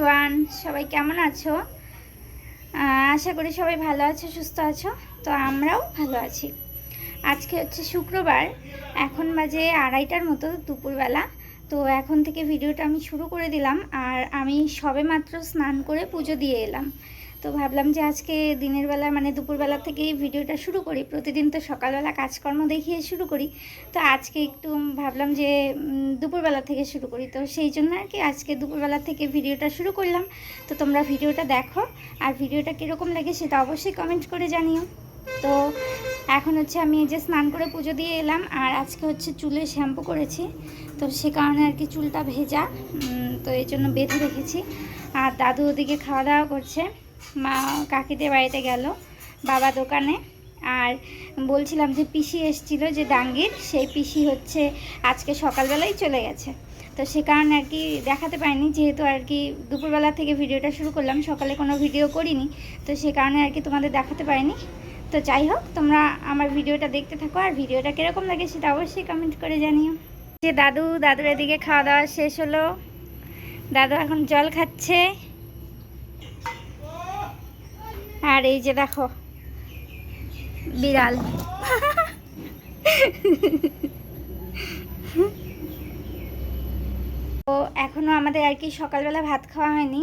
Everyone সবাই কেমন আছো? আশা করি সবাই ভালো আছো, সুস্থ আছো, তো আমরাও ভালো আছি। আজকে হচ্ছে শুক্রবার, এখন বাজে আড়াইটার মতো দুপুরবেলা, তো এখন থেকে ভিডিওটা আমি শুরু করে দিলাম, আর আমি সবে মাত্র স্নান করে পুজো দিয়ে এলাম। তো ভাবলাম যে আজকে দিনের বেলা মানে দুপুরবেলা থেকেই ভিডিওটা শুরু করি। প্রতিদিন তো সকালবেলা কাজকর্ম দেখিয়ে শুরু করি। তো আজকে একটু ভাবলাম যে দুপুরবেলা থেকে শুরু করি। তো সেই জন্য আর কি আজকে দুপুরবেলা থেকে ভিডিওটা শুরু করলাম। তো তোমরা ভিডিওটা দেখো। আর ভিডিওটা কীরকম লাগে সেটা অবশ্যই কমেন্ট করে জানিও। তো এখন হচ্ছে আমি যে স্নান করে পুজো দিয়ে এলাম। আর আজকে হচ্ছে চুলে শ্যাম্পু করেছি। তো সে কারণে আর কি চুলটা ভেজা। তো এই জন্য বেঁধে রেখেছি। আর দাদু ওদিকে খাওয়া দাওয়া করছে। মা কাকিদের বাড়িতে গেল, বাবা দোকানে। আর বলছিলাম যে পিসি এসছিল যে ডাঙ্গির, সেই পিসি হচ্ছে আজকে সকালবেলাই চলে গেছে। তো সে কারণে আর কি দেখাতে পারিনি, যেহেতু আর কি দুপুরবেলা থেকে ভিডিওটা শুরু করলাম, সকালে কোনো ভিডিও করিনি। তো সে কারণে আর কি তোমাদের দেখাতে পারিনি। তো যাই হোক, তোমরা আমার ভিডিওটা দেখতে থাকো, আর ভিডিওটা কীরকম লাগে সেটা অবশ্যই কমেন্ট করে জানিও। যে দাদু, দাদুর এদিকে খাওয়া দাওয়া শেষ হলো। দাদু এখন জল খাচ্ছে। আর এই যে দেখো বিড়াল। তো এখনও আমাদের আর কি সকালবেলা ভাত খাওয়া হয়নি।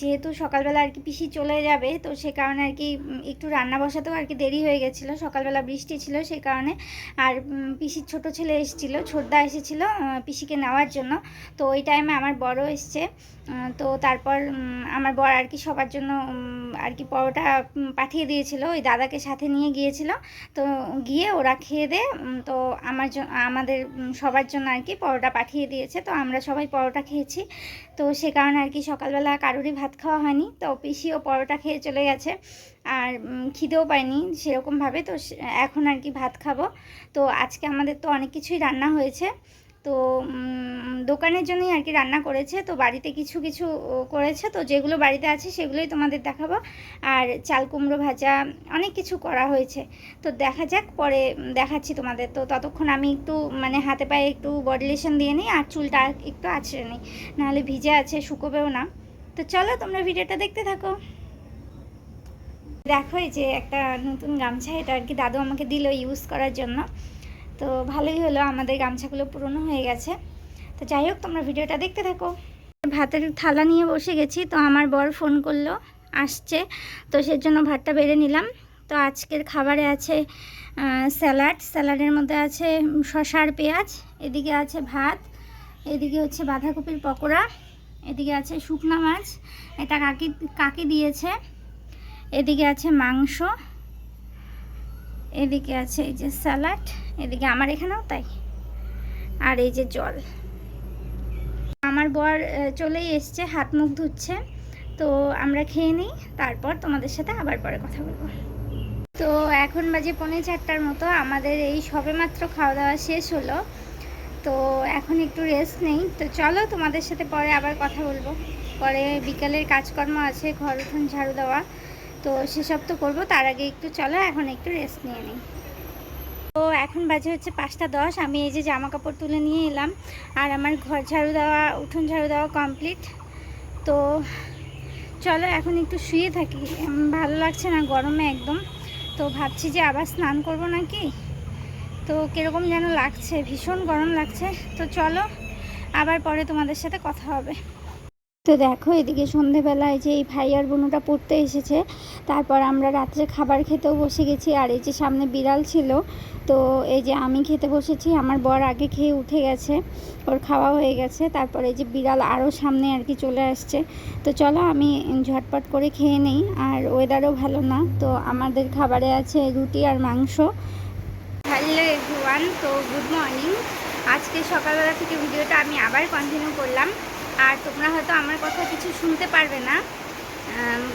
যেহেতু সকালবেলা আর কি পিসি চলে যাবে, তো সে কারণে আর কি একটু রান্না বসাতেও আর কি দেরি হয়ে গেছিল। সকালবেলা বৃষ্টি ছিল সে কারণে। আর পিসির ছোট ছেলে এসেছিল, ছোটদা এসেছিল পিসিকে নেওয়ার জন্য। তো ওই টাইমে আমার বড় এসছে। তো তারপর আমার বর আর কি সবার জন্য আর কি পরোটা পাঠিয়ে দিয়েছিল। ওই দাদাকে সাথে নিয়ে গিয়েছিল। তো গিয়ে ওরা খেয়ে দে তো আমার আমাদের সবার জন্য আর কি পরোটা পাঠিয়ে দিয়েছে। তো আমরা সবাই পরোটা খেয়েছি। তো সে কারণে আর কি সকালবেলা কারোরই ভাত খাওয়া হয়নি। তো পিসিও পরোটা খেয়ে চলে গেছে। আর খিদেও পাইনি সেরকমভাবে। তো এখন আর কি ভাত খাব। তো আজকে আমাদের তো অনেক কিছুই রান্না হয়েছে। তো দোকানের জন্যই আর কি রান্না করেছে। তো বাড়িতে কিছু কিছু করেছে। তো যেগুলো বাড়িতে আছে সেগুলোই তোমাদের দেখাবো। আর চাল কুমড়ো ভাজা অনেক কিছু করা হয়েছে। তো দেখা যাক, পরে দেখাচ্ছি তোমাদের। তো ততক্ষণ আমি একটু মানে হাতে পায়ে একটু বডি লোশন দিয়ে নিই আর চুলটা একটু আছড়ে নিই। নাহলে ভিজে আছে, শুকোবেও না। তো চলো, তোমরা ভিডিওটা দেখতে থাকো। দেখো যে একটা নতুন গামছা, এটা আর কি দাদু আমাকে দিল ইউজ করার জন্য। তো ভালোই হলো, আমাদের গামছাগুলো পুরনো হয়ে গেছে। তো যাই হোক, তোমরা ভিডিওটা দেখতে থাকো। ভাতের থালা নিয়ে বসে গেছি, তো আমার বর ফোন করল, আসছে। তো সের জন্য ভাতটা বেড়ে নিলাম। তো আজকের খাবারে আছে স্যালাড। স্যালাডের মধ্যে আছে শসা আর পেঁয়াজ, এদিকে আছে ভাত, এদিকে হচ্ছে বাঁধাকপির পকোড়া, এদিকে আছে শুকনা মাছ। এটা কাকি কাকি দিয়েছে, এদিকে আছে মাংস। এদিকে আছে এই যে স্যালাড, এদিকে আমার এখানেও তাই। আর এই যে জল। আমার বর চলেই এসছে, হাত মুখ ধুচ্ছে। তো আমরা খেয়ে নিই, তারপর তোমাদের সাথে আবার পরে কথা বলব। তো এখন বাজে পৌনে চারটার মতো, আমাদের এই সবেমাত্র খাওয়া দাওয়া শেষ হলো। তো এখন একটু রেস্ট নেই। তো চলো তোমাদের সাথে পরে আবার কথা বলব। পরে বিকালের কাজকর্ম আছে, ঘর উঠোন ঝাড়ু দেওয়া। তো সেসব তো করব। তার আগে একটু চলো, এখন একটু রেস্ট নিয়ে নিই। তো এখন বাজে হচ্ছে পাঁচটা দশ। আমি এই যে জামা কাপড় তুলে নিয়ে এলাম। আর আমার ঘর ঝাড়ু দেওয়া, উঠোন ঝাড়ু দেওয়া কমপ্লিট তো চলো, এখন একটু শুয়ে থাকি। ভালো লাগছে না গরমে একদম। তো ভাবছি যে আবার স্নান করব নাকি? তো কীরকম যেন লাগছে, ভীষণ গরম লাগছে। তো চলো, আবার পরে তোমাদের সাথে কথা হবে। তো দেখো, এদিকে সন্ধেবেলায় যে এই ভাই আর বোনুটা পড়তে এসেছে, তারপর আমরা রাত্রে খাবার খেতেও বসে গেছি। আর এই যে সামনে বিড়াল ছিল, তো এই যে আমি খেতে বসেছি, আমার বর আগে খেয়ে উঠে গেছে, ওর খাওয়া হয়ে গেছে, তারপরে এই যে বিড়াল আরও সামনে আর কি চলে আসছে। তো চলো, আমি ঝটপট করে খেয়ে নেই, আর ওয়েদারও ভালো না, তো আমাদের খাবারে আছে রুটি আর মাংস। হ্যালো এভরিওয়ান, তো গুড মর্নিং আজকে সকালবেলা থেকে ভিডিওটা আমি আবার কন্টিনিউ করলাম। আর তোমরা হয়তো আমার কথা কিছু শুনতে পারবে না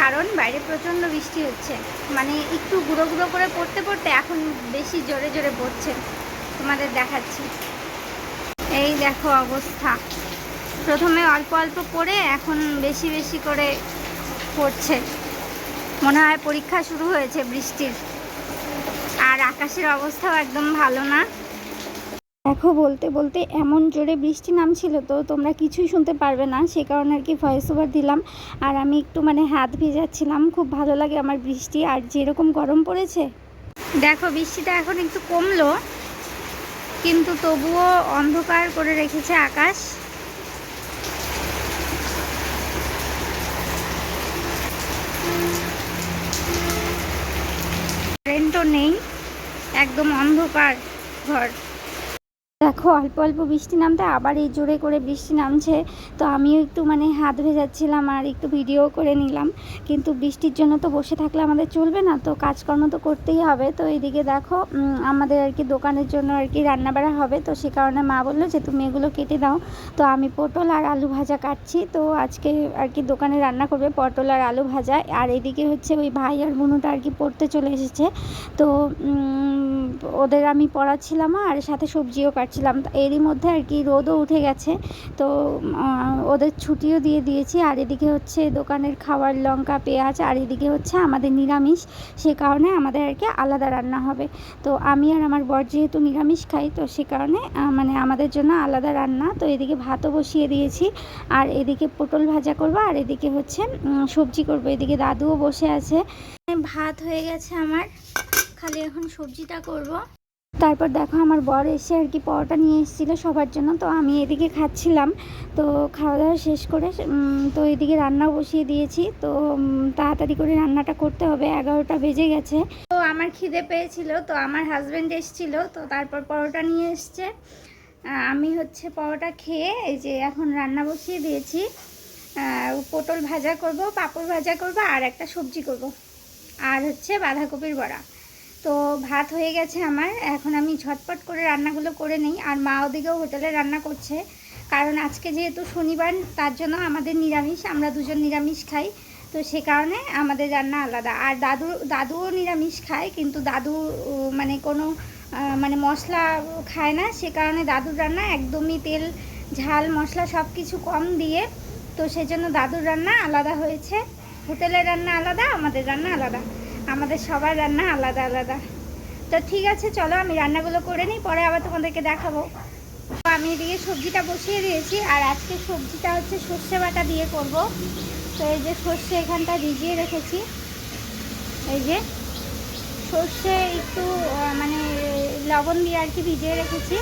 কারণ বাইরে প্রচণ্ড বৃষ্টি হচ্ছে। মানে একটু গুঁড়ো গুঁড়ো করে পড়তে পড়তে এখন বেশি জোরে জোরে পড়ছে। তোমাদের দেখাচ্ছি। এই দেখো অবস্থা। প্রথমে অল্প অল্প পড়ে, এখন বেশি বেশি করে পড়ছে। মনে হয় পরীক্ষা শুরু হয়েছে বৃষ্টির। আর আকাশের অবস্থাও একদম ভালো না। দেখো বলতে বলতে এমন জোরে বৃষ্টি নামছিল তো তোমরা কিছুই শুনতে পারবে না, সে কারণে আর কি ভয়েস ওভার দিলাম। আর আমি একটু মানে হাত ভেজাচ্ছিলাম, খুব ভালো লাগে আমার বৃষ্টি। আর যেরকম গরম পড়েছে, দেখো বৃষ্টিটা এখন একটু কমলো, কিন্তু তবুও অন্ধকার করে রেখেছে আকাশ। কারেন্টও নেই, একদম অন্ধকার ঘর। দেখো, অল্প অল্প বৃষ্টি নামতে আবার এই জোরে করে বৃষ্টি নামছে। তো আমিও একটু মানে হাত ভেজাচ্ছিলাম আর একটু ভিডিও করে নিলাম। কিন্তু বৃষ্টির জন্য তো বসে থাকলে আমাদের চলবে না, তো কাজকর্ম তো করতেই হবে। তো এইদিকে দেখো আমাদের আর কি দোকানের জন্য আর কি রান্নাবাড়া হবে। তো সে কারণে মা বলল যে, তুমি এগুলো কেটে দাও। তো আমি পটল আর আলু ভাজা কাটছি। তো আজকে আর কি দোকানে রান্না করবে পটল আর আলু ভাজা। আর এদিকে হচ্ছে ওই ভাই আর বোনুটা আর কি পড়তে চলে এসেছে। তো ওদের আমি পড়াচ্ছিলাম আর সাথে সবজিও কাটছিলাম। এরই মধ্যে আর কি রোদও উঠে গেছে। তো ওদের ছুটিও দিয়ে দিয়েছি। আর এদিকে হচ্ছে দোকানের খাবার লঙ্কা, পেঁয়াজ, আর এদিকে হচ্ছে আমাদের নিরামিষ। সে কারণে আমাদের আর কি আলাদা রান্না হবে। তো আমি আর আমার বর যেহেতু নিরামিষ খাই, তো সে কারণে মানে আমাদের জন্য আলাদা রান্না। তো এদিকে ভাতও বসিয়ে দিয়েছি। আর এদিকে পটল ভাজা করব, আর এদিকে হচ্ছে সবজি করব। এদিকে দাদুও বসে আছে। ভাত হয়ে গেছে আমার। খালি এখন সবজিটা করব। তারপর দেখো আমার বর এসে আর কি পরোটা নিয়ে এসেছিল সবার জন্য, তো আমি এদিকে খাচ্ছিলাম। তো খাওয়া দাওয়া শেষ করে তো এদিকে রান্নাও বসিয়ে দিয়েছি। তো তাড়াতাড়ি করে রান্নাটা করতে হবে, এগারোটা বেজে গেছে। তো আমার খিদে পেয়েছিল, তো আমার হাজব্যান্ড এসেছিল, তো তারপর পরোটা নিয়ে এসছে। আমি হচ্ছে পরোটা খেয়ে এই যে এখন রান্না বসিয়ে দিয়েছি। পটল ভাজা করব, পাঁপড় ভাজা করব, আর একটা সবজি করব। আর হচ্ছে বাঁধাকপির বড়া। তো ভাত হয়ে গেছে আমার। এখন আমি ঝটপট করে রান্নাগুলো করে নিই আর মা ওদিকেও হোটেলে রান্না করছে। কারণ আজকে যেহেতু শনিবার, তার জন্য আমাদের নিরামিষ, আমরা দুজন নিরামিষ খাই। তো সে কারণে আমাদের রান্না আলাদা। আর দাদু, দাদুও নিরামিষ খায়, কিন্তু দাদু মানে কোনো মানে মশলা খায় না। সে কারণে দাদুর রান্না একদমই তেল, ঝাল, মশলা সব কিছু কম দিয়ে, তো সেজন্য দাদুর রান্না আলাদা হয়েছে। হোটেলের রান্না আলাদা, আমাদের রান্না আলাদা। আমাদের সবার রান্না আলাদা আলাদা। তো ঠিক আছে, চলো আমি রান্নাগুলো করে নিই, পরে আবার তোমাদেরকে দেখাবো। আমি এদিকে সবজিটা বসিয়ে দিয়েছি, আর আজকে সবজিটা হচ্ছে সর্ষে বাটা দিয়ে করব। তো এই যে সর্ষে এখানটা ভিজিয়ে রেখেছি। এই যে সর্ষে একটু মানে লবণ দিয়ে আর কি ভিজিয়ে রেখেছি।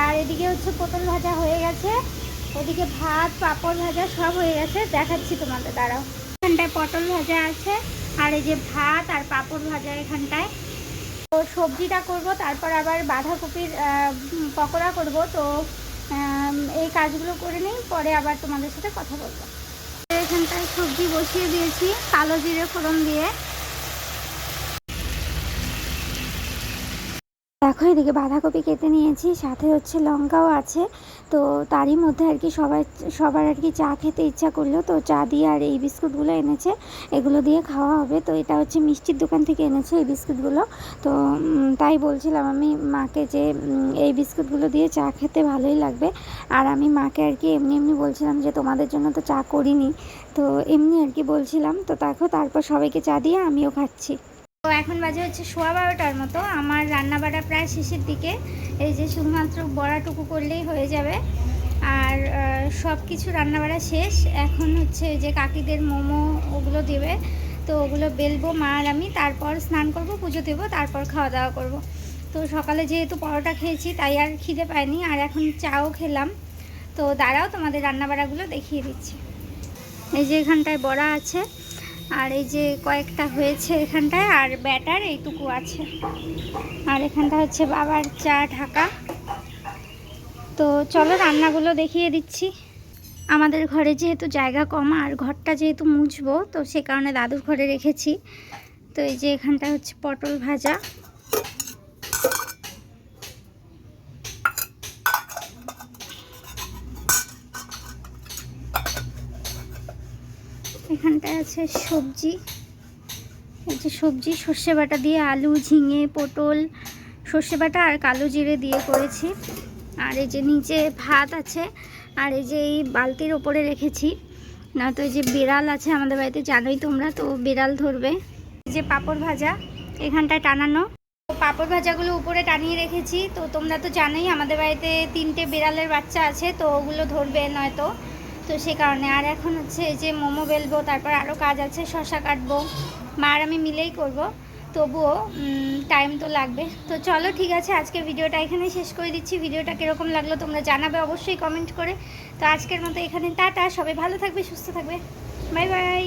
আর এদিকে হচ্ছে পটল ভাজা হয়ে গেছে। ওদিকে ভাত, পাপড় ভাজা সব হয়ে গেছে, দেখাচ্ছি তোমাদের, দাঁড়াও। এখানটায় পটল ভাজা আছে। আর এই যে ভাত আর পাঁপড় ভাজা এখানটায়। তো সবজিটা করব, তারপর আবার বাঁধাকপির পকোড়া করব। তো এই কাজগুলো করে নিই, পরে আবার তোমাদের সাথে কথা বলব। এখানটায় সবজি বসিয়ে দিয়েছি, কালো জিরে ফোড়ন দিয়ে। দেখো, এদিকে বাঁধাকপি কেটে নিয়েছি, সাথে হচ্ছে লঙ্কাও আছে। তো তারই মধ্যে আর কি সবাই, সবার আর কি চা খেতে ইচ্ছা করল। তো চা দিয়ে আর এই বিস্কুটগুলো এনেছে, এগুলো দিয়ে খাওয়া হবে। তো এটা হচ্ছে মিষ্টির দোকান থেকে এনেছে এই বিস্কুটগুলো। তো তাই বলছিলাম আমি মাকে যে এই বিস্কুটগুলো দিয়ে চা খেতে ভালোই লাগবে। আর আমি মাকে আর কি এমনি এমনি বলছিলাম যে, তোমাদের জন্য তো চা করিনি। তো এমনি আর কি বলছিলাম। তো দেখো, তারপর সবাইকে চা দিয়ে আমিও খাচ্ছি। তো এখন বাজে হচ্ছে সোয়া বারোটার মতো। আমার রান্না বাড়া প্রায় শেষের দিকে। এই যে শুধুমাত্র বড়াটুকু করলেই হয়ে যাবে। আর সব কিছু রান্নাবাড়া শেষ। এখন হচ্ছে যে কাকিদের মোমো ওগুলো দেবে। তো ওগুলো বেলবো মা আর আমি। তারপর স্নান করব, পুজো দেবো, তারপর খাওয়া দাওয়া করব। তো সকালে যেহেতু পরোটা খেয়েছি, তাই আর খিদে পায়নি। আর এখন চাও খেলাম। তো দাঁড়াও, তোমাদের রান্নাবাড়াগুলো দেখিয়ে দিচ্ছি। এই যে এখানটায় বড়া আছে। আর এই যে কয়েকটা হয়েছে এখানটায়, আর ব্যাটার এইটুকু আছে। আর এখানটা হচ্ছে বাবার চা ঢাকা। তো চলো রান্নাগুলো দেখিয়ে দিচ্ছি। আমাদের ঘরে যেহেতু জায়গা কম, আর ঘরটা যেহেতু মুছবো, তো সে কারণে দাদুর ঘরে রেখেছি। তো এই যে এখানটা হচ্ছে পটল ভাজা। এখানটায় আছে সবজি। এই যে সবজি, সর্ষে বাটা দিয়ে আলু, ঝিঙে, পটল, সর্ষে বাটা আর কালো জিরে দিয়ে করেছি। আর এই যে নিচে ভাত আছে, আর এই যে এই বালতির ওপরে রেখেছি। না তো এই যে বিড়াল আছে আমাদের বাড়িতে, জানোই তোমরা, তো বিড়াল ধরবে। যে পাপড় ভাজা, এখানটায় টানানো। পাপড় ভাজাগুলো উপরে টানিয়ে রেখেছি, তো তোমরা তো জানোই আমাদের বাড়িতে তিনটে বিড়ালের বাচ্চা আছে, তো ওগুলো ধরবে নয়তো। তো সে কারণে। আর এখন হচ্ছে যে মোমো বেলবো, তারপর আরও কাজ আছে শশা কাটবো। মা আর আমি মিলেই করব। তবুও টাইম তো লাগবে। তো চলো, ঠিক আছে আজকে ভিডিওটা এখানেই শেষ করে দিচ্ছি। ভিডিওটা কীরকম লাগল তোমরা জানাবে অবশ্যই কমেন্ট করে। তো আজকের মতো এখানে, টাটা, সবাই ভালো থাকবে, সুস্থ থাকবে। Bye bye